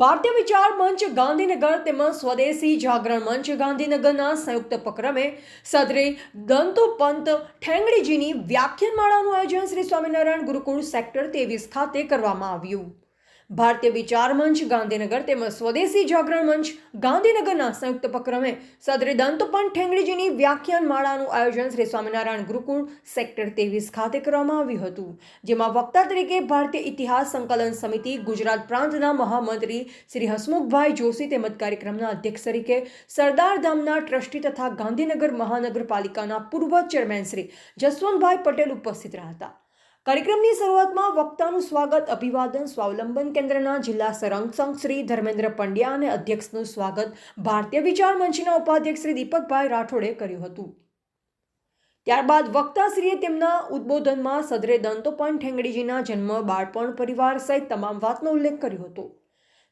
ભારતીય વિચાર મંચ ગાંધીનગર તેમજ સ્વદેશી જાગરણ મંચ ગાંધીનગરના સંયુક્ત ઉપક્રમે સદરે દંતોપંત ઠેંગડીજીની વ્યાખ્યાનમાળાનું આયોજન શ્રી સ્વામિનારાયણ ગુરુકુળ સેક્ટર તેવીસ ખાતે કરવામાં આવ્યું. ભારતીય વિચાર મંચ, ગાંધીનગર તેમજ સ્વદેશી જાગરણ મંચ, ગાંધીનગરના સંયુક્ત ઉપક્રમે સદરે દંતપંત ઠેંગડીજીની વ્યાખ્યાન માળાનું આયોજન શ્રી સ્વામિનારાયણ ગુરુકુળ સેક્ટર તેવીસ ખાતે કરવામાં આવ્યું હતું, જેમાં વક્તા તરીકે ભારતીય ઇતિહાસ સંકલન સમિતિ, ગુજરાત પ્રાંતના મહામંત્રી શ્રી હસમુખભાઈ જોશી તેમજ કાર્યક્રમના અધ્યક્ષ તરીકે સરદાર ધામના ટ્રસ્ટી તથા ગાંધીનગર મહાનગરપાલિકાના પૂર્વ ચેરમેન શ્રી જસવંતભાઈ પટેલ ઉપસ્થિત રહ્યા હતા. કાર્યક્રમની શરૂઆતમાં વક્તાનું સ્વાગત, અભિવાદન, સ્વાવલંબન કેન્દ્રના જિલ્લા સંરક્ષક શ્રી ધર્મેન્દ્ર પંડ્યા અને અધ્યક્ષનું સ્વાગત ભારતીય વિચાર મંચના ઉપાધ્યક્ષ શ્રી દીપકભાઈ રાઠોડે કર્યું હતું. ત્યારબાદ વક્તાશ્રીએ તેમના ઉદ્બોધનમાં સદરે દંતોપણ ઠેંગડીજીના જન્મ, બાળપણ, પરિવાર સહિત તમામ વાતનો ઉલ્લેખ કર્યો હતો.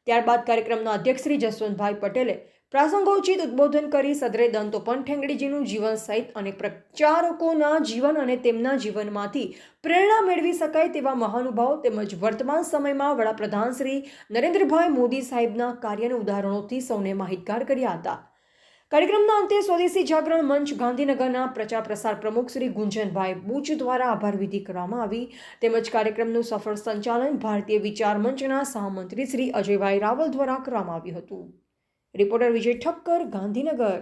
ત્યારબાદ કાર્યક્રમના અધ્યક્ષ શ્રી જસવંતભાઈ પટેલે પ્રાસંગોચિત ઉદ્બોધન કરી સદરે દંતોપન ઠેંગડીજીનું જીવન સહિત અને પ્રચારકોના જીવન અને તેમના જીવનમાંથી પ્રેરણા મેળવી શકાય તેવા મહાનુભાવો તેમજ વર્તમાન સમયમાં વડાપ્રધાન શ્રી નરેન્દ્રભાઈ મોદી સાહેબના કાર્યના ઉદાહરણોથી સૌને માહિતગાર કર્યા હતા. કાર્યક્રમના અંતે સ્વદેશી જાગરણ મંચ ગાંધીનગરના પ્રચાર પ્રસાર પ્રમુખ શ્રી ગુંજનભાઈ બુચ દ્વારા આભાર વિધિ કરવામાં આવી. તેમજ કાર્યક્રમનું સફળ સંચાલન ભારતીય વિચાર મંચના સહમંત્રી શ્રી અજયભાઈ રાવલ દ્વારા કરવામાં આવ્યું હતું. રિપોર્ટર વિજય ઠક્કર ગાંધીનગર.